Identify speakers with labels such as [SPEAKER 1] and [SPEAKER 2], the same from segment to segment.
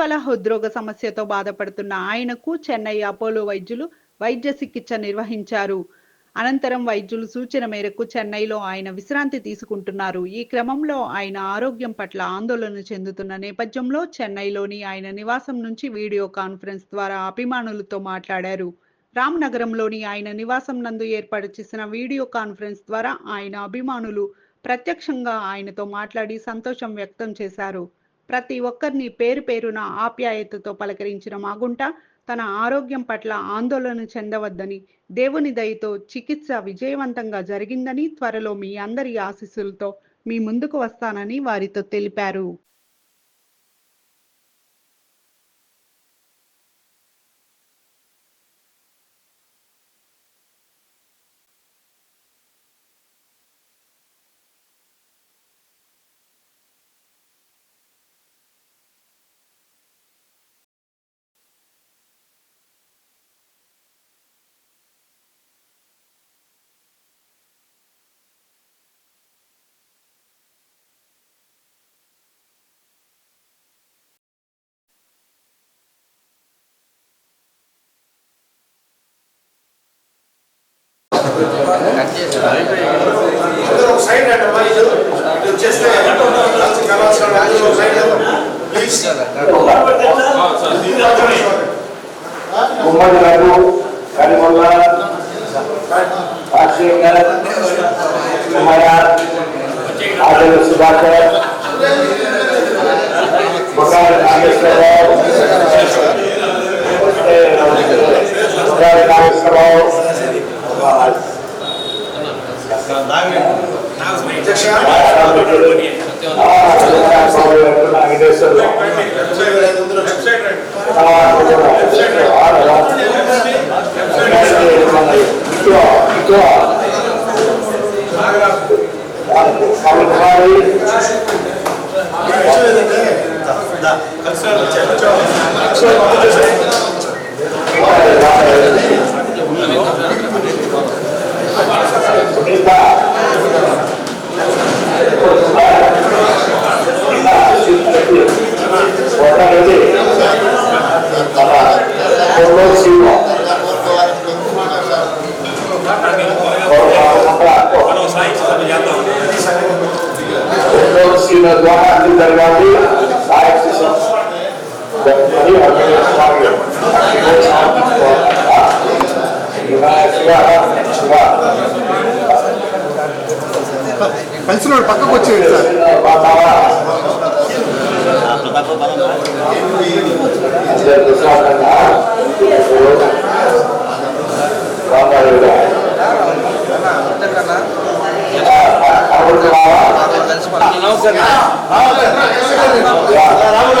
[SPEAKER 1] ఇటీవల హృద్రోగ సమస్యతో బాధపడుతున్న ఆయనకు చెన్నై అపోలో వైద్యులు వైద్య చికిత్స నిర్వహించారు. అనంతరం వైద్యులు సూచన మేరకు చెన్నైలో ఆయన విశ్రాంతి తీసుకుంటున్నారు. ఈ క్రమంలో ఆయన ఆరోగ్యం పట్ల ఆందోళన చెందుతున్న నేపథ్యంలో చెన్నైలోని ఆయన నివాసం నుంచి వీడియో కాన్ఫరెన్స్ ద్వారా అభిమానులతో మాట్లాడారు. రామ్నగరంలోని ఆయన నివాసం నందు ఏర్పాటు చేసిన వీడియో కాన్ఫరెన్స్ ద్వారా ఆయన అభిమానులు ప్రత్యక్షంగా ఆయనతో మాట్లాడి సంతోషం వ్యక్తం చేశారు. ప్రతి ఒక్కరిని పేరు పేరున ఆప్యాయతతో పలకరించిన మాగుంట తన ఆరోగ్యం పట్ల ఆందోళన చెందవద్దని దేవుని దయతో చికిత్స విజయవంతంగా జరిగిందని త్వరలో మీ అందరి ఆశీస్సులతో మీ ముందుకు వస్తానని వారితో తెలిపారు
[SPEAKER 2] అందరూ ఒక సైడ్ రండి అమ్మా ఇది ఇది వచ్చేస్తే మంచి కళాశాల అందరూ ఒక సైడ్ ప్లీజ్
[SPEAKER 3] గుమ్మడి గారు కరిమల్ల రాజశేఖర్ మహారాజ్ ఆదర సుధాకర్ బొగారి నాగేశ్వరరావు బొగారి నాగేశ్వరరావు
[SPEAKER 2] అధ్యక్ష
[SPEAKER 3] నాగేశ్వరరావు ద్వారా అన్ని జరగాలి సహాయక శిక్షణ జరుగుతుంది స్వామి శివ
[SPEAKER 4] కలిసిన పక్కకు వచ్చేది సార్
[SPEAKER 3] রাহুল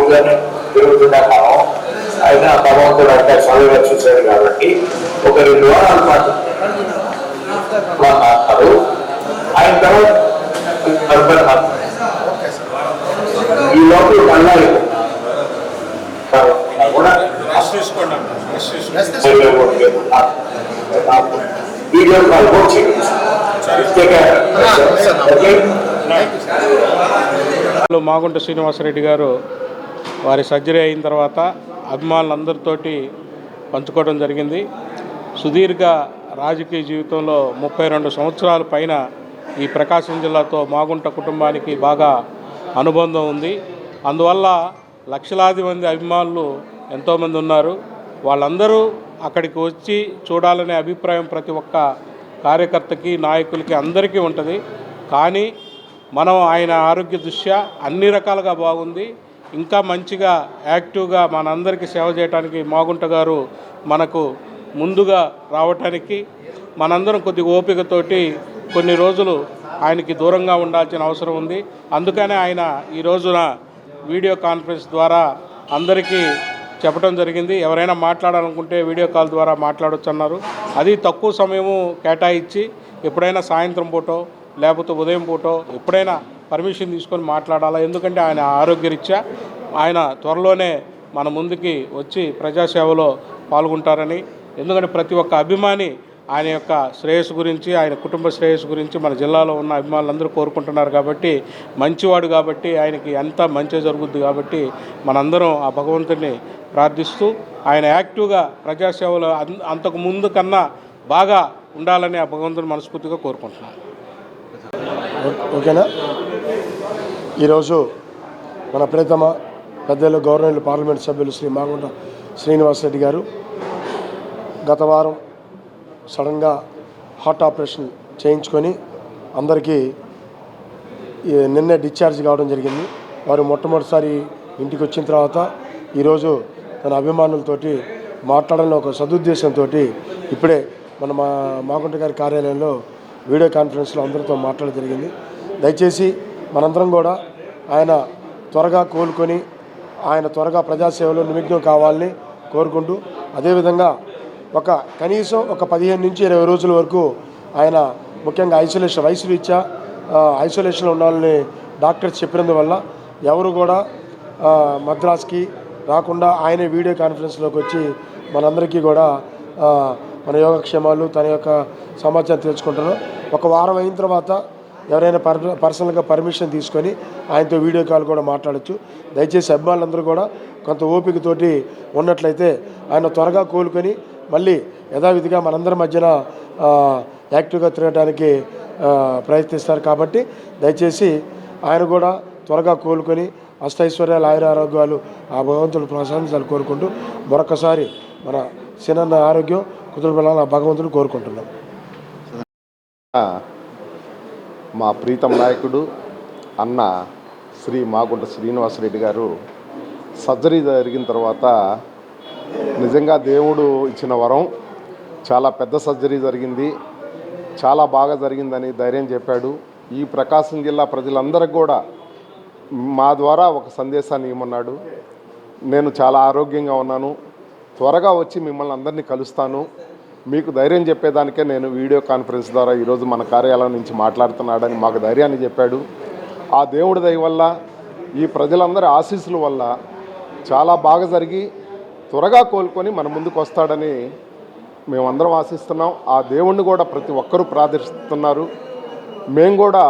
[SPEAKER 3] అది మామూలుగానే తిరుగుతున్నా కాలం భగవంతుడు అంటే చూశాడు కాబట్టి ఒక రెండు వారాల పాటు అలా మాట్లాడు ఆయన తర్వాత ఈ లోపల మళ్ళా కూడా వీడియో కాల్ కూడా చేయండి ఓకే
[SPEAKER 5] లో మాగుంట శ్రీనివాసరెడ్డి గారు. వారి సర్జరీ అయిన తర్వాత అభిమానులందరితోటి పంచుకోవడం జరిగింది. సుదీర్ఘ రాజకీయ జీవితంలో ముప్పై రెండు సంవత్సరాల పైన ఈ ప్రకాశం జిల్లాతో మాగుంట కుటుంబానికి బాగా అనుబంధం ఉంది. అందువల్ల లక్షలాది మంది అభిమానులు ఎంతోమంది ఉన్నారు. వాళ్ళందరూ అక్కడికి వచ్చి చూడాలనే అభిప్రాయం ప్రతి ఒక్క కార్యకర్తకి నాయకులకి అందరికీ ఉంటుంది. కానీ మనం ఆయన ఆరోగ్య దృష్ట్యా అన్ని రకాలుగా బాగుంది. ఇంకా మంచిగా యాక్టివ్గా మనందరికీ సేవ చేయడానికి మాగుంట గారు మనకు ముందుగా రావటానికి మనందరం కొద్ది ఓపికతోటి కొన్ని రోజులు ఆయనకి దూరంగా ఉండాల్సిన అవసరం ఉంది. అందుకనే ఆయన ఈ రోజున వీడియో కాన్ఫరెన్స్ ద్వారా అందరికీ చెప్పడం జరిగింది. ఎవరైనా మాట్లాడాలనుకుంటే వీడియో కాల్ ద్వారా మాట్లాడొచ్చు అన్నారు అది తక్కువ సమయము కేటాయించి ఎప్పుడైనా సాయంత్రం పూటో లేకపోతే ఉదయం పూటో ఎప్పుడైనా పర్మిషన్ తీసుకొని మాట్లాడాలా? ఎందుకంటే ఆయన ఆరోగ్యరీత్యా ఆయన త్వరలోనే మన ముందుకి వచ్చి ప్రజాసేవలో పాల్గొంటారని ఎందుకంటే ప్రతి ఒక్క అభిమాని ఆయన యొక్క శ్రేయస్సు గురించి ఆయన కుటుంబ శ్రేయస్సు గురించి మన జిల్లాలో ఉన్న అభిమానులందరూ కోరుకుంటున్నారు కాబట్టి మంచివాడు కాబట్టి ఆయనకి అంతా మంచి జరుగుద్ది కాబట్టి మనందరం ఆ భగవంతుడిని ప్రార్థిస్తూ ఆయన యాక్టివ్గా ప్రజాసేవలో అన్- అంతకు ముందు కన్నా బాగా ఉండాలని ఆ భగవంతుని మనస్ఫూర్తిగా కోరుకుంటున్నాను.
[SPEAKER 6] ఓకేనా? ఈరోజు మన ప్రియతమ పెద్దలు గవర్నమెంట్ పార్లమెంట్ సభ్యులు శ్రీ మాగుంట శ్రీనివాసరెడ్డి గారు గత వారం సడన్గా హార్ట్ ఆపరేషన్ చేయించుకొని అందరికీ ఈ నిన్నే డిశ్చార్జ్ కావడం జరిగింది. వారు మొట్టమొదటిసారి ఇంటికి వచ్చిన తర్వాత ఈరోజు తన అభిమానులతోటి మాట్లాడాలని ఒక సదుద్దేశంతో ఇప్పుడే మన మా మాగుంట గారి కార్యాలయంలో వీడియో కాన్ఫరెన్స్లో అందరితో మాట్లాడడం జరిగింది. దయచేసి మనందరం కూడా ఆయన త్వరగా కోలుకొని ఆయన త్వరగా ప్రజాసేవలో నిమగ్నం కావాలని కోరుకుంటూ అదేవిధంగా ఒక కనీసం ఒక పదిహేను నుంచి ఇరవై రోజుల వరకు ఆయన ముఖ్యంగా ఐసోలేషన్ వయసు రీత్యా ఐసోలేషన్లో ఉండాలని డాక్టర్స్ చెప్పినందువల్ల ఎవరు కూడా మద్రాస్కి రాకుండా ఆయనే వీడియో కాన్ఫరెన్స్లోకి వచ్చి మనందరికీ కూడా మన యోగక్షేమాలు తన యొక్క సమాచారం తెలుసుకుంటారు. ఒక వారం అయిన తర్వాత ఎవరైనా పర్ పర్సనల్గా పర్మిషన్ తీసుకొని ఆయనతో వీడియో కాల్ కూడా మాట్లాడచ్చు. దయచేసి అభిమానులందరూ కూడా కొంత ఓపికతోటి ఉన్నట్లయితే ఆయన త్వరగా కోలుకొని మళ్ళీ యథావిధిగా మనందరి మధ్యన యాక్టివ్గా తిరగడానికి ప్రయత్నిస్తారు కాబట్టి దయచేసి ఆయన కూడా త్వరగా కోలుకొని అష్టైశ్వర్యాలు ఆయుర ఆరోగ్యాలు ఆ భగవంతుడు ప్రశాంతాలు కోరుకుంటూ మరొకసారి మన చిన్న ఆరోగ్యం కుదురుబలాన్ని ఆ భగవంతుడు కోరుకుంటున్నాం.
[SPEAKER 7] మా ప్రీతం నాయకుడు అన్న శ్రీ మాగుంట శ్రీనివాసరెడ్డి గారు సర్జరీ జరిగిన తర్వాత నిజంగా దేవుడు ఇచ్చిన వరం. చాలా పెద్ద సర్జరీ జరిగింది. చాలా బాగా జరిగిందని ధైర్యం చెప్పాడు. ఈ ప్రకాశం జిల్లా ప్రజలందరికీ కూడా మా ద్వారా ఒక సందేశాన్ని ఇవ్వమన్నాడు. నేను చాలా ఆరోగ్యంగా ఉన్నాను. త్వరగా వచ్చి మిమ్మల్ని అందరినీ కలుస్తాను. మీకు ధైర్యం చెప్పేదానికే నేను వీడియో కాన్ఫరెన్స్ ద్వారా ఈరోజు మన కార్యాలయం నుంచి మాట్లాడుతున్నాడని మాకు ధైర్యాన్ని చెప్పాడు. ఆ దేవుడి దయ వల్ల ఈ ప్రజలందరి ఆశీస్సుల వల్ల చాలా బాగా జరిగి త్వరగా కోలుకొని మన ముందుకు వస్తాడని మేమందరం ఆశిస్తున్నాం. ఆ దేవుణ్ణి కూడా ప్రతి ఒక్కరూ ప్రార్థిస్తున్నారు. మేము కూడా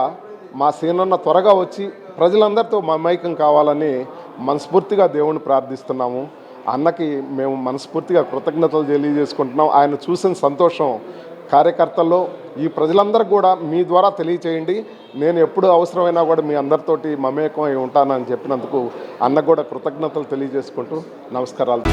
[SPEAKER 7] మా సీనన్న త్వరగా వచ్చి ప్రజలందరితో మమైకం కావాలని మనస్ఫూర్తిగా దేవుణ్ణి ప్రార్థిస్తున్నాము. అన్నకి మేము మనస్ఫూర్తిగా కృతజ్ఞతలు తెలియజేసుకుంటున్నాం. ఆయన చూసిన సంతోషం కార్యకర్తల్లో ఈ ప్రజలందరికీ కూడా మీ ద్వారా తెలియచేయండి. నేను ఎప్పుడు అవసరమైనా కూడా మీ అందరితోటి మమేకం అయి ఉంటానని చెప్పినందుకు అన్నకు కూడా కృతజ్ఞతలు తెలియజేసుకుంటూ నమస్కారాలు.